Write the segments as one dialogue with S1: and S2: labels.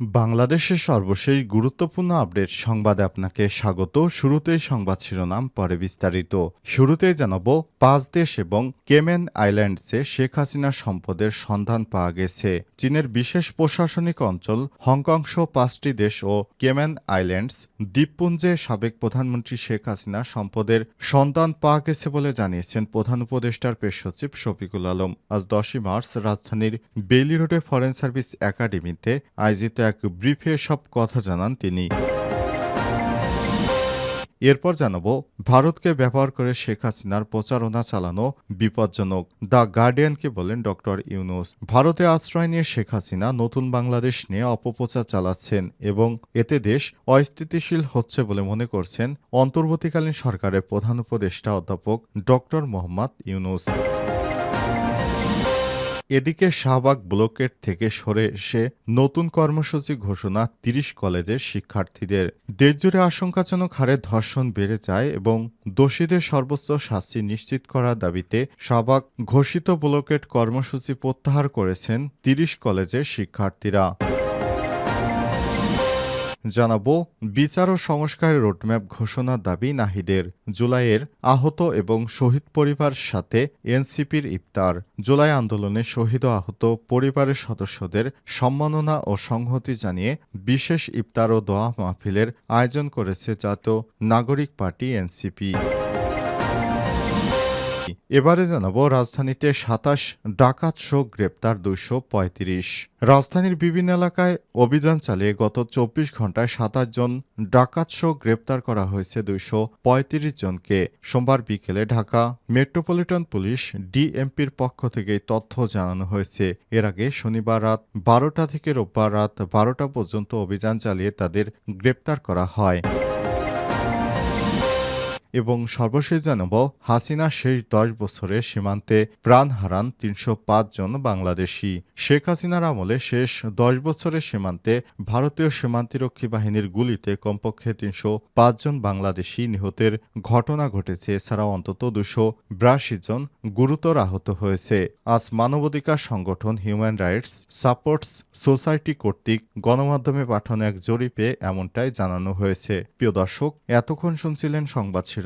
S1: বাংলাদেশের সর্বশেষ গুরুত্বপূর্ণ আপডেট সংবাদে আপনাকে স্বাগত। শুরুতেই সংবাদ শিরোনাম, পরে বিস্তারিত। শুরুতেই জানাব, পাঁচ দেশ এবং কেমেন আইল্যান্ডসে শেখ হাসিনার সম্পদের সন্ধান পাওয়া গেছে। চীনের বিশেষ প্রশাসনিক অঞ্চল হংকং সহ পাঁচটি দেশ ও কেমেন আইল্যান্ডস দ্বীপপুঞ্জে সাবেক প্রধানমন্ত্রী শেখ হাসিনা সম্পদের সন্ধান পাওয়া গেছে বলে জানিয়েছেন প্রধান উপদেষ্টার পেশ সচিব শফিকুল আলম। আজ দশই মার্চ রাজধানীর বেইলি রোডে ফরেন সার্ভিস একাডেমিতে আয়োজিত এক ব্রিফে সব কথা জানান তিনি। এরপর জানাব, ভারতকে ব্যবহার করে শেখ হাসিনার প্রচারণা চালানো বিপজ্জনক। দ্য গার্ডিয়ানকে বলেন ডক্টর ইউনুস, ভারতে আশ্রয় নিয়ে শেখ হাসিনা নতুন বাংলাদেশ নিয়ে অপপ্রচার চালাচ্ছেন এবং এতে দেশ অস্থিতিশীল হচ্ছে বলে মনে করছেন অন্তর্বর্তীকালীন সরকারের প্রধান উপদেষ্টা অধ্যাপক ডক্টর মোহাম্মদ ইউনুস। এদিকে শাহবাগ ব্লকের থেকে সরে এসে নতুন কর্মসূচি ঘোষণা তিরিশ কলেজের শিক্ষার্থীদের। দেশজুড়ে আশঙ্কাজনক হারে ধর্ষণ বেড়ে যায় এবং দোষীদের সর্বোচ্চ শাস্তি নিশ্চিত করার দাবিতে শাহবাগ ঘোষিত ব্লকেট কর্মসূচি প্রত্যাহার করেছেন তিরিশ কলেজের শিক্ষার্থীরা। জানাব বিচার ও সংস্কারের রোডম্যাপ ঘোষণার দাবি নাহিদের। জুলাইয়ের আহত এবং শহীদ পরিবার সাথে এনসিপির ইফতার। জুলাই আন্দোলনে শহীদ ও আহত পরিবারের সদস্যদের সম্মাননা ও সংহতি জানিয়ে বিশেষ ইফতার ও দোয়া মাহফিলের আয়োজন করেছে জাতীয় নাগরিক পার্টি এনসিপি। এবারে জানাব, রাজধানীতে সাতাশ ডাকাত শো গ্রেপ্তার দুইশো পঁয়ত্রিশ। রাজধানীর বিভিন্ন এলাকায় অভিযান চালিয়ে গত চব্বিশ ঘন্টায় সাতাশ জন ডাকাত শো গ্রেপ্তার করা হয়েছে দুইশো পঁয়ত্রিশ জনকে। সোমবার বিকেলে ঢাকা মেট্রোপলিটন পুলিশ ডিএমপির পক্ষ থেকে তথ্য জানানো হয়েছে। এর আগে শনিবার রাত বারোটা থেকে রোববার রাত বারোটা পর্যন্ত অভিযান চালিয়ে তাদের গ্রেপ্তার করা হয়। এবং সর্বশেষ জানাব, হাসিনা শেষ দশ বছরে সীমান্তে প্রাণ হারান তিনশো পাঁচ জন বাংলাদেশি। শেখ হাসিনার আমলে শেষ দশ বছরের সীমান্তে ভারতীয় সীমান্তিরক্ষী বাহিনীর গুলিতে কমপক্ষে তিনশো জন বাংলাদেশি নিহতের ঘটনা ঘটেছে, এছাড়াও অন্তত দুশো বিরাশি জন গুরুতর আহত হয়েছে। আজ মানবাধিকার সংগঠন হিউম্যান রাইটস সাপোর্টস সোসাইটি কর্তৃক গণমাধ্যমে পাঠানো এক জরিপে এমনটাই জানানো হয়েছে। প্রিয় দর্শক, এতক্ষণ শুনছিলেন সংবাদ শিরোনাম।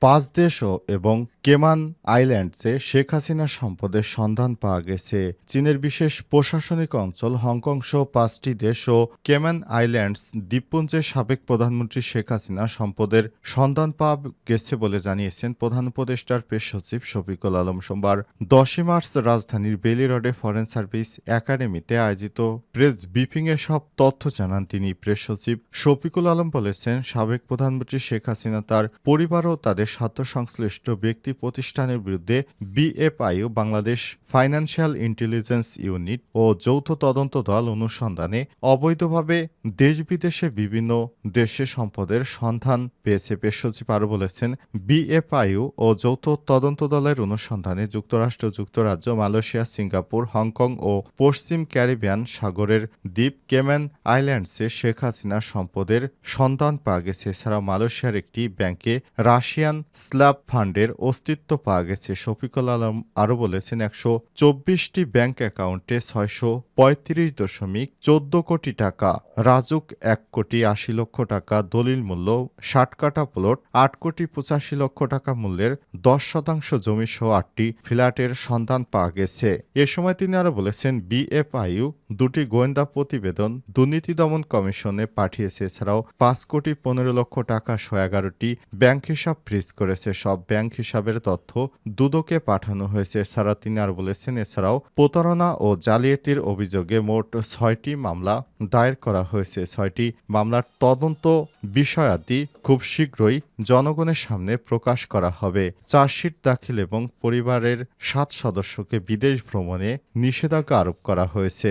S1: পাঁচ দেশও এবং কেমান আইল্যান্ডসে শেখ হাসিনার সম্পদের সন্ধান পাওয়া গেছে। চীনের বিশেষ প্রশাসনিক অঞ্চল হংকং সহ পাঁচটি দেশ ও কেমান আইল্যান্ডস দ্বীপপুঞ্জের সাবেক প্রধানমন্ত্রী শেখ হাসিনা সম্পদের সন্ধান পাওয়া গেছে বলে জানিয়েছেন প্রধান উপদেষ্টার প্রেস সচিব শফিকুল আলম সোমবার। দশই মার্চ রাজধানীর বেলি রোডে ফরেন সার্ভিস একাডেমিতে আয়োজিত প্রেস ব্রিফিংয়ে সব তথ্য জানান তিনি। প্রেস সচিব শফিকুল আলম বলেছেন, সাবেক প্রধানমন্ত্রী শেখ হাসিনা তার পরিবার ও তাদের স্বার্থ সংশ্লিষ্ট ব্যক্তি প্রতিষ্ঠানের বিরুদ্ধে BFIU Bangladesh financial intelligence unit ও যৌথ তদন্ত দল অনুসন্ধানে অবৈধভাবে দেশ বিদেশে বিভিন্ন দেশে সম্পদের সন্ধান পেয়েছে পেশ সচিব আরও বলেছেন বিএফআইও ও যৌথ তদন্ত দলের অনুসন্ধানে যুক্তরাষ্ট্র, যুক্তরাজ্য, মালয়েশিয়া, সিঙ্গাপুর, হংকং ও পশ্চিম ক্যারিবিয়ান সাগরের দ্বীপ কেম্যান আইল্যান্ডসে শেখ হাসিনার সম্পদের সন্ধান পাওয়া গেছে। এছাড়া মালয়েশিয়ার একটি ব্যাংকে রাশিয়ান স্ল্যাব ফান্ডের অস্তিত্ব পাওয়া গেছে। শফিকুল আলম আরও বলেছেন, একশো চব্বিশটি ব্যাংক অ্যাকাউন্টে ছয়শো পঁয়ত্রিশ দশমিক চোদ্দ কোটি টাকা, রাজুক এক কোটি আশি লক্ষ টাকা, দলিল মূল্য ষাট কাটা প্লট, আট কোটি পঁচাশি লক্ষ টাকা মূল্যের দশ শতাংশ জমি সহ আটটি ফ্ল্যাটের সন্ধান পাওয়া গেছে। এ সময় তিনি আরও বলেছেন বিএফআইউ দুটি গোয়েন্দা প্রতিবেদন দুর্নীতি দমন কমিশনে পাঠিয়েছে। এছাড়াও পাঁচ কোটি পনেরো লক্ষ টাকা সহ এগারোটি ব্যাংক হিসাব ফ্রিজ করেছে। সব ব্যাংক হিসাবের তথ্য দুদকে পাঠানো হয়েছে। এছাড়া তিনি আর বলেছেন, এছাড়াও প্রতারণা ও জালিয়াতির অভিযোগে মোট ছয়টি মামলা দায়ের করা হয়েছে। ছয়টি মামলার তদন্ত বিষয়াদি খুব শীঘ্রই জনগণের সামনে প্রকাশ করা হবে। চার্জশিট দাখিল এবং পরিবারের সাত সদস্যকে বিদেশ ভ্রমণে নিষেধাজ্ঞা আরোপ করা হয়েছে।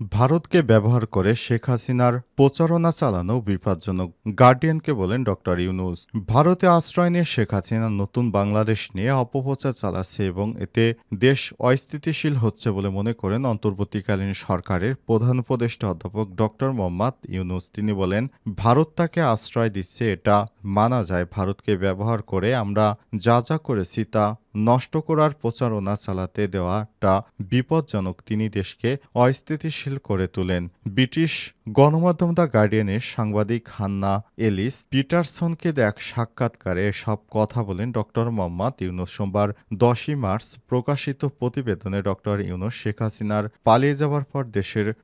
S1: ভারতকে ব্যবহার করে শেখ হাসিনার প্রচারণা চালানো বিপজ্জনক। গার্ডিয়ানকে বলেন ডক্টর ইউনুস, ভারতে আশ্রয় নিয়ে শেখ হাসিনা নতুন বাংলাদেশ নিয়ে অপপ্রচার চালাচ্ছে এবং এতে দেশ অস্থিতিশীল হচ্ছে বলে মনে করেন অন্তর্বর্তীকালীন সরকারের প্রধান উপদেষ্টা অধ্যাপক ডক্টর মোহাম্মদ ইউনুস। তিনি বলেন, ভারত তাকে আশ্রয় দিচ্ছে, এটা মানা যায়। ভারতকে ব্যবহার করে আমরা যা যা করেছি তা নষ্ট করার প্রচারণা চালাতে দেওয়াটা বিপজ্জনক তিনি দেশকে অস্থিতিশীল করে তোলেন। ব্রিটিশ গণমাধ্যম দ্য গার্ডিয়ানের সাংবাদিক হান্না এলিস পিটারসনকে এক সাক্ষাৎকারে সব কথা বলেন ডক্টর মোহাম্মদ ইউনুস। সোমবার দশই মার্চ প্রকাশিত প্রতিবেদনে ডক্টর ইউনুস শেখ হাসিনার পালিয়ে যাওয়ার পর দেশের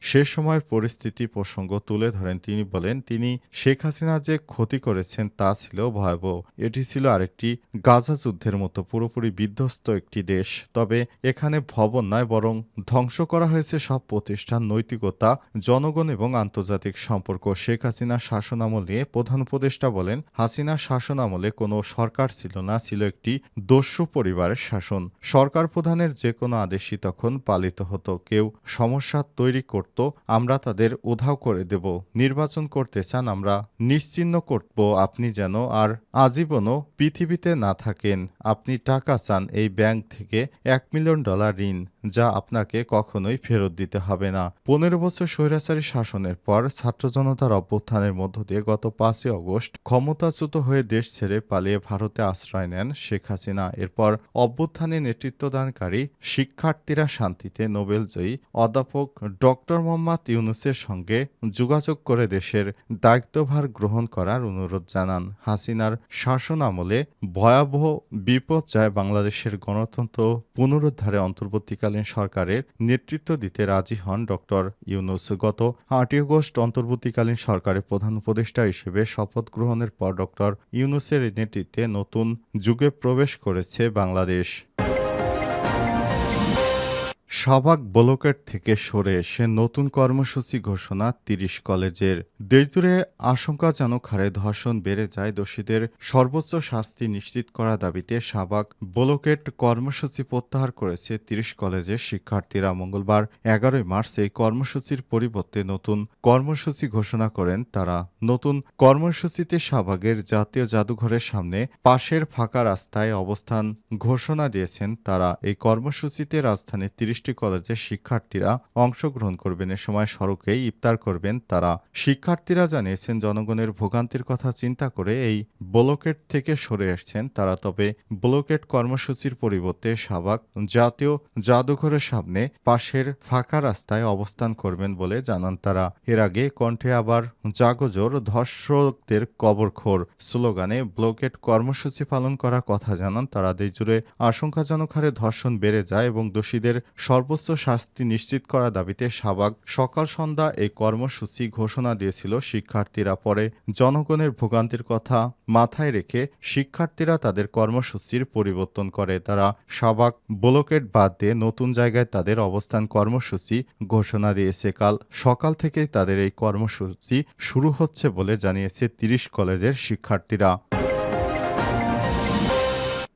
S1: সে সময়ের পরিস্থিতি প্রসঙ্গ তুলে ধরেন। তিনি বলেন, তিনি শেখ হাসিনা যে ক্ষতি করেছেন তা ছিল ভয়াবহ। এটি ছিল আরেকটি গাজা যুদ্ধের মতো পুরোপুরি বিধ্বস্ত একটি দেশ, তবে এখানে ভবন নয়, বরং ধ্বংস করা হয়েছে সব প্রতিষ্ঠান, নৈতিকতা, জনগণ এবং আন্তর্জাতিক সম্পর্ক। শেখ হাসিনা শাসনামল নিয়ে প্রধান উপদেষ্টা বলেন হাসিনা শাসনামলে কোনো সরকার ছিল না, ছিল একটি দস্যু পরিবারের শাসন। সরকার প্রধানের যে কোনো আদেশই তখন পালিত হতো। কেউ সমস্যা তৈরি করত, আমরা তাদের উধাও করে দেব। নির্বাচন করতে চান, আমরা নিশ্চিহ্ন করব। আপনি যেন আর আজীবনও পৃথিবীতে না থাকেন। আপনি টাকা চান এই ব্যাংক থেকে এক মিলিয়ন ডলার ঋণ। যা আপনাকে কখনোই ফেরত দিতে হবে না। পনেরো বছর স্বৈরাচারী শাসনের পর ছাত্র জনতার অভ্যুত্থানের মধ্য দিয়ে গত পাঁচই অগস্ট ক্ষমতাচ্যুত হয়ে দেশ ছেড়ে পালিয়ে ভারতে আশ্রয় নেন শেখ হাসিনা। এরপর অভ্যুত্থানে নেতৃত্বদানকারী শিক্ষার্থীরা শান্তিতে নোবেলজয়ী অধ্যাপক ডক্টর মোহাম্মদ ইউনুসের সঙ্গে যোগাযোগ করে দেশের দায়িত্বভার গ্রহণ করার অনুরোধ জানান। হাসিনার শাসন আমলে ভয়াবহ বিপর্যয় বাংলাদেশের গণতন্ত্র পুনরুদ্ধারে অন্তর্বর্তীকালীন সরকারের নেতৃত্ব দিতে রাজি হন ড. ইউনুস। গত আটই আগস্ট অন্তর্বর্তীকালীন সরকারের প্রধান উপদেষ্টা হিসেবে শপথ গ্রহণের পর ড. ইউনুসের নেতৃত্বে নতুন যুগে প্রবেশ করেছে বাংলাদেশ। শাহবাগ ব্লকেট থেকে সরে এসে নতুন কর্মসূচি ঘোষণা তিরিশ কলেজের। দেশজুড়ে আশঙ্কাজনক হারে ধর্ষণ বেড়ে যায় দোষীদের, সর্বোচ্চ শাস্তি নিশ্চিত করার দাবিতে সাবাক ব্লকেট কর্মসূচি প্রত্যাহার করেছে তিরিশ কলেজের শিক্ষার্থীরা। মঙ্গলবার এগারোই মার্চ এই কর্মসূচির পরিবর্তে নতুন কর্মসূচি ঘোষণা করেন তারা। নতুন কর্মসূচিতে শাহবাগের জাতীয় জাদুঘরের সামনে পাশের ফাঁকা রাস্তায় অবস্থান ঘোষণা দিয়েছেন তারা। এই কর্মসূচিতে রাজধানীর তিরিশটি কলেজের শিক্ষার্থীরা অংশগ্রহণ করবেন। এ সময় সড়কে ইফতার করবেন তারা। শিক্ষার্থীরা জানিয়েছেন, জনগণের ভোগান্তির কথা চিন্তা করে এই ব্লকেট থেকে সরে আসছেন তারা। তবে ব্লকেট কর্মসূচির পরিবর্তে শাহবাগ জাতীয় জাদুঘরের সামনে পাশের ফাঁকা রাস্তায় অবস্থান করবেন বলে জানান তারা। এর আগে কণ্ঠে আবার জাগজোর ধর্ষকদের কবরখোর স্লোগানে ব্লকেট কর্মসূচি পালন করার কথা জানান তারা। দেশজুড়ে আশঙ্কাজনক হারে ধর্ষণ বেড়ে যায় এবং দোষীদের সর্বোচ্চ শাস্তি নিশ্চিত করার দাবিতে শাহবাগ সকাল সন্ধ্যা এই কর্মসূচি ঘোষণা দিয়েছিল শিক্ষার্থীরা। পরে জনগণের ভোগান্তির কথা মাথায় রেখে শিক্ষার্থীরা তাদের কর্মসূচির পরিবর্তন করে। তারা শাহবাগ ব্লকেট বাদ দিয়ে নতুন জায়গায় তাদের অবস্থান কর্মসূচি ঘোষণা দিয়েছে। কাল সকাল থেকেই তাদের এই কর্মসূচি শুরু হচ্ছে বলে জানিয়েছে তিরিশ কলেজের শিক্ষার্থীরা।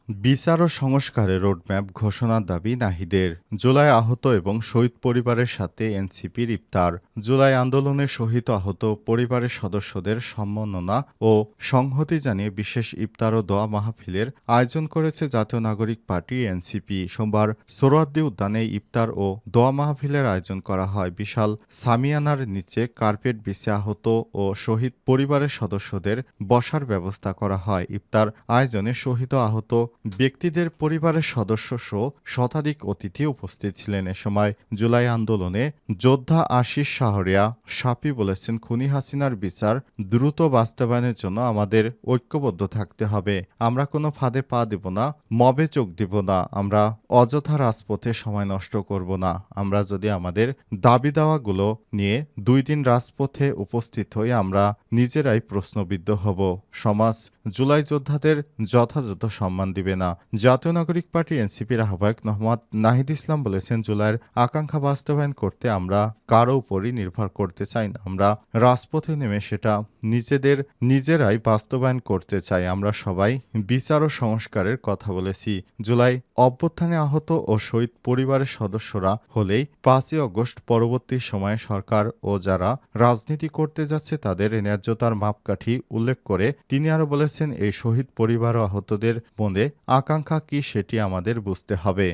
S1: বিচার ও সংস্কারের রোডম্যাপ ঘোষণার দাবি নাহিদের। জুলাই আহত এবং শহীদ পরিবারের সাথে এনসিপির ইফতার। জুলাই আন্দোলনে শহীদ আহত পরিবারের সদস্যদের সম্মাননা ও সংহতি জানিয়ে বিশেষ ইফতার ও দোয়া মাহফিলের আয়োজন করেছে জাতীয় নাগরিক পার্টি এনসিপি। সোমবার সোহরাদ্দি উদ্যানে ইফতার ও দোয়া মাহফিলের আয়োজন করা হয়। বিশাল সামিয়ানার নিচে কার্পেট বিছে আহত ও শহীদ পরিবারের সদস্যদের বসার ব্যবস্থা করা হয়। ইফতার আয়োজনে শহীদ আহত ব্যক্তিদের পরিবারের সদস্য সহ শতাধিক অতিথি উপস্থিত ছিলেন এ সময় জুলাই আন্দোলনে যোদ্ধা আশিস শাহরিয়া, সাপি বলেছেন, খুনি হাসিনার বিচার দ্রুত বাস্তবায়নের জন্য আমাদের ঐক্যবদ্ধ থাকতে হবে। আমরা কোনো ফাঁদে পা দেব না, মবে চোখ দিব না, আমরা অযথা রাজপথে সময় নষ্ট করব না। আমরা যদি আমাদের দাবি দাওয়াগুলো নিয়ে দুই দিন রাজপথে উপস্থিত হই, আমরা নিজেরাই প্রশ্নবিদ্ধ হব। সমাজ, জুলাই যোদ্ধাদের যথাযথ সম্মান দিবে। না। জাতীয় নাগরিক পার্টি এনসিপির আহ্বায়ক মোহাম্মদ নাহিদ ইসলাম বলেছেন, জুলাইয়ের আকাঙ্ক্ষা বাস্তবায়ন করতে আমরা কারও উপরই নির্ভর করতে চাই না। আমরা রাজপথে নেমে সেটা নিজেদের, নিজেরাই বাস্তবায়ন করতে চাই। আমরা সবাই বিচার ও সংস্কারের কথা বলেছি। জুলাই অভ্যুত্থানে আহত ও শহীদ পরিবারের সদস্যরা হলেই পাঁচই অগস্ট পরবর্তী সময়ে সরকার ও যারা রাজনীতি করতে যাচ্ছে তাদের ন্যায্যতার মাপকাঠি উল্লেখ করে তিনি আরও বলেছেন, এই শহীদ পরিবার ও আহতদের মনে আকাঙ্ক্ষা কি সেটি আমাদের বুঝতে হবে।